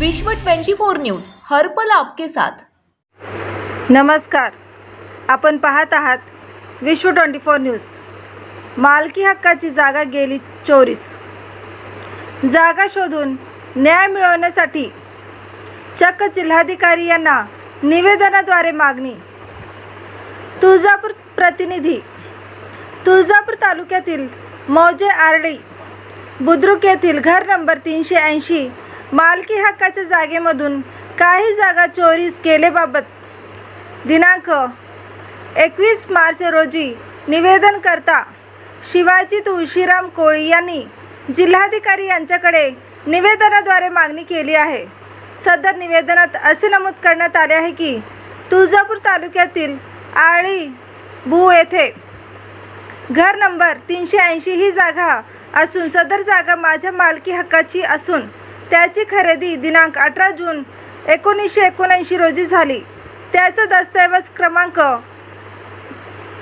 विश्व 24 न्यूज हर्पल आपके साथ. नमस्कार. आपण पाहत आहात विश्व ट्वेंटी फोर न्यूज. मालकी हक्काची जागा गेली चोरीस. जागा शोधून न्याय मिळवण्यासाठी चक्क जिल्हाधिकारी यांना निवेदनाद्वारे मागणी. तुळजापूर प्रतिनिधी तुळजापूर तालुक्यातील मौजे आरडी बुद्रुक येथील घर नंबर तीनशे ऐंशी मालकी हक्काच्या जागेमधून काही जागा चोरीस केलेबाबत दिनांक एकवीस मार्च रोजी निवेदन करता शिवाजी तुळशीराम कोळी यांनी जिल्हाधिकारी यांच्याकडे निवेदनाद्वारे मागणी केली आहे. सदर निवेदनात असे नमूद करण्यात आले आहे की तुळजापूर तालुक्यातील आळी भू येथे घर नंबर तीनशे ऐंशी ही जागा असून सदर जागा माझ्या मालकी हक्काची असून त्याची खरेदी दिनांक अठरा जून एकोणीसशे एकोणऐंशी रोजी झाली. त्याचा दस्तऐवज क्रमांक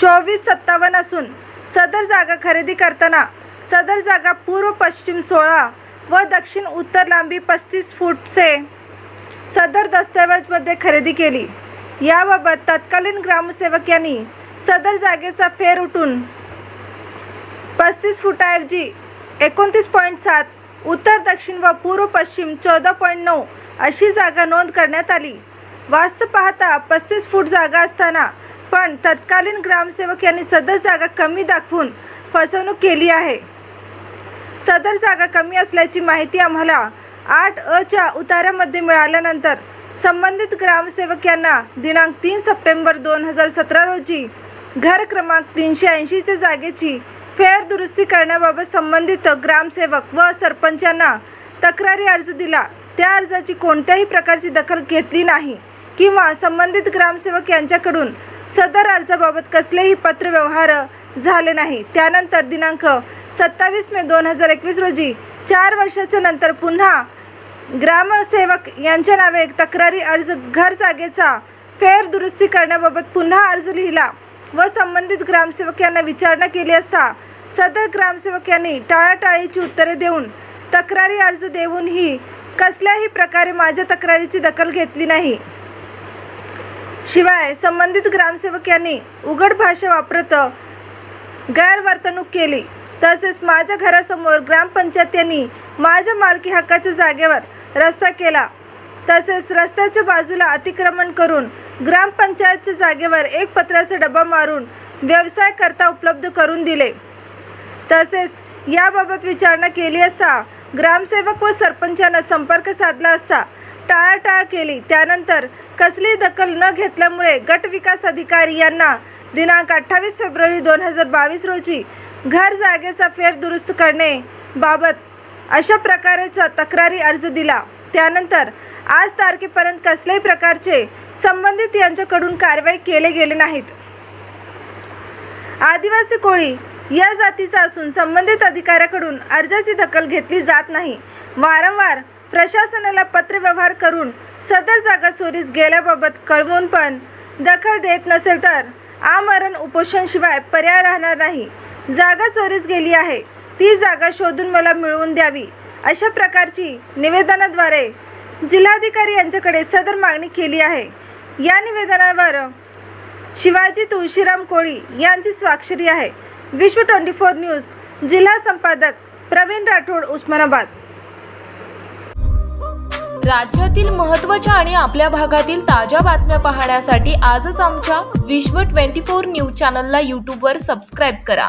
चोवीस सत्तावन्न असून सदर जागा खरेदी करताना सदर जागा पूर्व पश्चिम सोळा व दक्षिण उत्तर लांबी पस्तीस फूटचे सदर दस्तऐवजमध्ये खरेदी केली. याबाबत तत्कालीन ग्रामसेवक यांनी सदर जागेचा फेर उठून पस्तीस फुटाऐवजी एकोणतीस पॉईंट सात उत्तर दक्षिण व पूर्व पश्चिम चौदा पॉईंट नऊ अशी जागा नोंद करण्यात आली. वास्तव पाहता पस्तीस फूट जागा असताना पण तत्कालीन ग्रामसेवक यांनी सदर जागा कमी दाखवून फसवणूक केली आहे. सदर जागा कमी असल्याची माहिती आम्हाला आठ अच्या उतारामध्ये मिळाल्यानंतर संबंधित ग्रामसेवक यांना दिनांक तीन सप्टेंबर दोन हजार सतरा रोजी घर क्रमांक तीनशे ऐंशीच्या जागेची फेरदुरुस्ती करण्याबाबत संबंधित ग्रामसेवक व सरपंचांना तक्रारी अर्ज दिला. त्या अर्जाची कोणत्याही प्रकारची दखल घेतली नाही किंवा संबंधित ग्रामसेवक यांच्याकडून सदर अर्जाबाबत कसलेही पत्रव्यवहार झाले नाही. त्यानंतर दिनांक सत्तावीस मे दोन हजार एकवीस रोजी चार वर्षाच्या नंतर पुन्हा ग्रामसेवक यांच्या नावे तक्रारी अर्ज घर जागेचा फेरदुरुस्ती करण्याबाबत पुन्हा अर्ज लिहिला. व संबंधित ग्रामसेवक यांना विचारणा केली असता सदर ग्रामसेवक यांनी टाळाटाळीची उत्तरे देऊन तक्रारी अर्ज देऊनही कसल्याही प्रकारे माझ्या तक्रारीची दखल घेतली नाही. शिवाय संबंधित ग्रामसेवक यांनी उघड भाषा वापरत गैरवर्तणूक केली. तसेच माझ्या घरासमोर ग्रामपंचायत यांनी माझ्या मालकी हक्काच्या जागेवर रस्ता केला. तसेच रस्त्याच्या बाजूला अतिक्रमण करून ग्रामपंचायतच्या जागेवर एक पत्राचा डबा मारून व्यवसाय करता उपलब्ध करून दिले. तसेच याबाबत विचारणा केली असता ग्रामसेवक व सरपंचांना संपर्क साधला असता टाळाटाळ केली. त्यानंतर कसली दखल न घेतल्यामुळे गट विकास अधिकारी यांना दिनांक अठ्ठावीस फेब्रुवारी दोन हजार बावीस रोजी घर जागेचा फेर दुरुस्त करणे बाबत अशा प्रकारेचा तक्रारी अर्ज दिला. त्यानंतर आज तारखेपर्यंत कसल्याही प्रकारचे संबंधित यांच्याकडून कारवाई केले गेले नाहीत. आदिवासी कोळी या जातीचा असून संबंधित अधिकाऱ्याकडून अर्जाची दखल घेतली जात नाही. वारंवार प्रशासनाला पत्रव्यवहार करून सदर जागा चोरीस गेल्याबाबत कळवून पण दखल देत नसेल तर आमरण उपोषणशिवाय पर्याय राहणार नाही. जागा चोरीस गेली आहे. ती जागा शोधून मला मिळवून द्यावी अशा प्रकारची निवेदनाद्वारे जिल्हाधिकारी यांच्याकडे सदर मागणी केली आहे. या निवेदनावर शिवाजी तुळशीराम कोळी यांची स्वाक्षरी आहे. विश्व ट्वेंटी फोर न्यूज जिल्हा संपादक प्रवीण राठोड उस्मानाबाद. राज्यातील महत्त्वाच्या आणि आपल्या भागातील ताज्या बातम्या पाहण्यासाठी आजच आमच्या विश्व 24 न्यूज चॅनलला यूट्यूबवर सबस्क्राईब करा.